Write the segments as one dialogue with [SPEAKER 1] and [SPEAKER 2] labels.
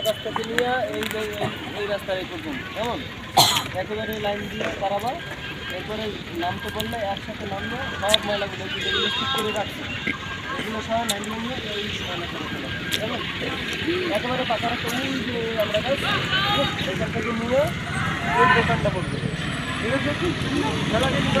[SPEAKER 1] কাছ থেকে নিয়ে এই এই- রাস্তায় এই পর্যন্ত কেমন? একেবারে লাইন দিয়ে পারাবা এরপরে নামতে বললে একসাথে নামবে সব ময়লাগুলো যেগুলো ঠিক করে রাখছে। এগুলো সব নামিয়ে নিয়ে এই ময়লা করে কেমন? একেবারে পাকা রাস্তা ওই যে আমরা গাছ এখান থেকে নিয়ে ওই দোকানটা পড়বে ঠিক আছে? খেলা কিন্তু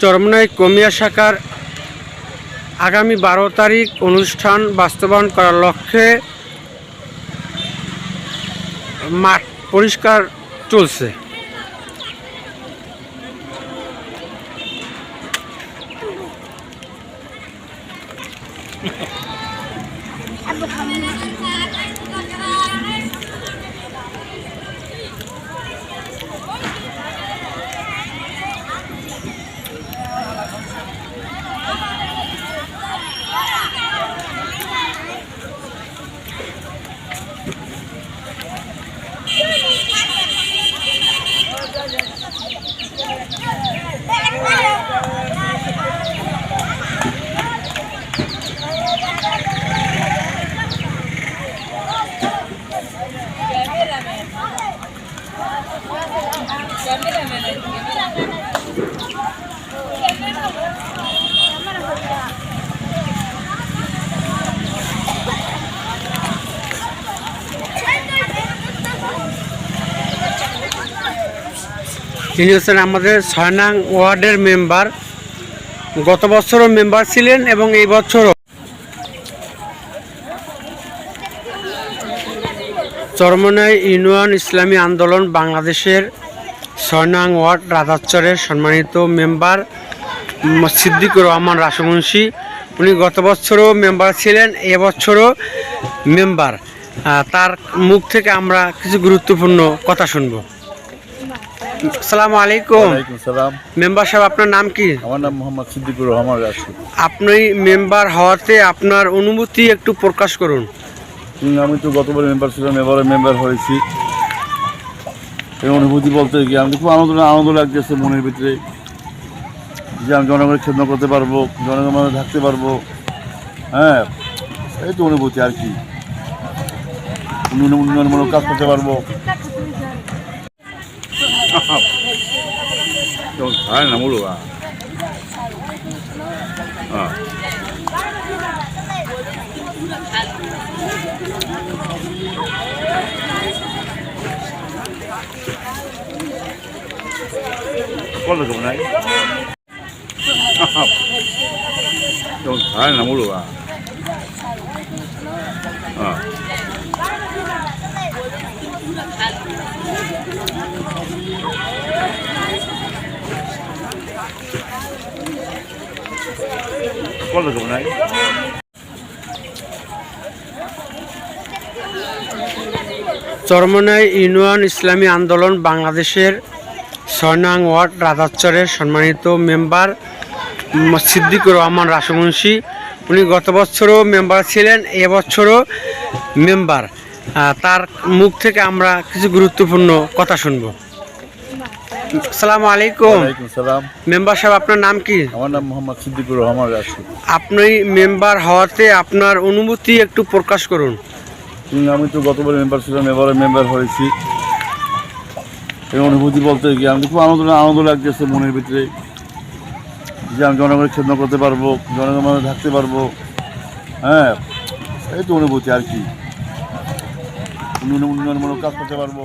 [SPEAKER 2] চরমনাই কমিয়া শাখার আগামী বারো তারিখ অনুষ্ঠান বাস্তবায়ন করার লক্ষ্যে মাঠ পরিষ্কার চলছে। তিনি হচ্ছেন আমাদের ছয় ওয়ার্ডের মেম্বার। গত বছরও মেম্বার ছিলেন এবং এই বছরও। চরমনাই ইউনিয়ন ইসলামী আন্দোলন বাংলাদেশের ছয় ওয়ার্ড রাধাচরের সম্মানিত মেম্বার সিদ্দিকুর রহমান রাসমুন্সি উনি গত বছরও মেম্বার ছিলেন এবছরও মেম্বার। তার মুখ থেকে আমরা কিছু গুরুত্বপূর্ণ কথা শুনব। আসসালামু আলাইকুম।
[SPEAKER 3] ওয়ালাইকুম সালাম।
[SPEAKER 2] মেম্বার সাহেব আপনার নাম কি?
[SPEAKER 3] আমার নাম মোহাম্মদ সিদ্দিকুর রহমান রাশিদ।
[SPEAKER 2] আপনি মেম্বার হওয়াতে আপনার অনুভূতি একটু প্রকাশ করুন।
[SPEAKER 3] আমি তো গতবার মেম্বার ছিলাম এবারে মেম্বার হয়েছি। এই অনুভূতি বলতে গিয়ে আমি খুব আনন্দ আনন্দ লাগতেছে মনের ভিতরে। যে আমি জনগণের খেদমত করতে পারব জনগণের থাকতে পারব। হ্যাঁ এই তো অনুভূতি আর কি। উন্নয়ন উন্নয়নমূলক কাজ করতে পারব। হয় না বলব হ্যাঁ কত কেমন নাই হয় না বলব হ্যাঁ নাই?
[SPEAKER 2] চরমনাই ইউনিয়ন ইসলামী আন্দোলন বাংলাদেশের ছয় নং ওয়ার্ড রাধাচরের সম্মানিত মেম্বার সিদ্দিকুর রহমান রাসমুন্সি উনি গত বছরও মেম্বার ছিলেন, এবছরও মেম্বার। তার মুখ থেকে আমরা কিছু গুরুত্বপূর্ণ কথা শুনব। আসসালামু আলাইকুম।
[SPEAKER 3] ওয়ালাইকুম সালাম।
[SPEAKER 2] মেম্বার সাহেব আপনার নাম কি?
[SPEAKER 3] আমার নাম মোহাম্মদ সিদ্দিকুর রহমান রাশিদ।
[SPEAKER 2] আপনি মেম্বার হওয়াতে আপনার অনুভূতি একটু প্রকাশ করুন।
[SPEAKER 3] আমি তো গতবার মেম্বার ছিলাম এবারে মেম্বার হয়েছি। এই অনুভূতি বলতে গিয়ে আমি খুব আনন্দ আনন্দ লাগতেছে মনের ভিতরে। যে আমি জনগণের খেদমত করতে পারব জনগণের থাকতে পারব। হ্যাঁ এই তো অনুভূতি আর কি। উন্নয়ন উন্নয়নমূলক কাজ করতে পারব।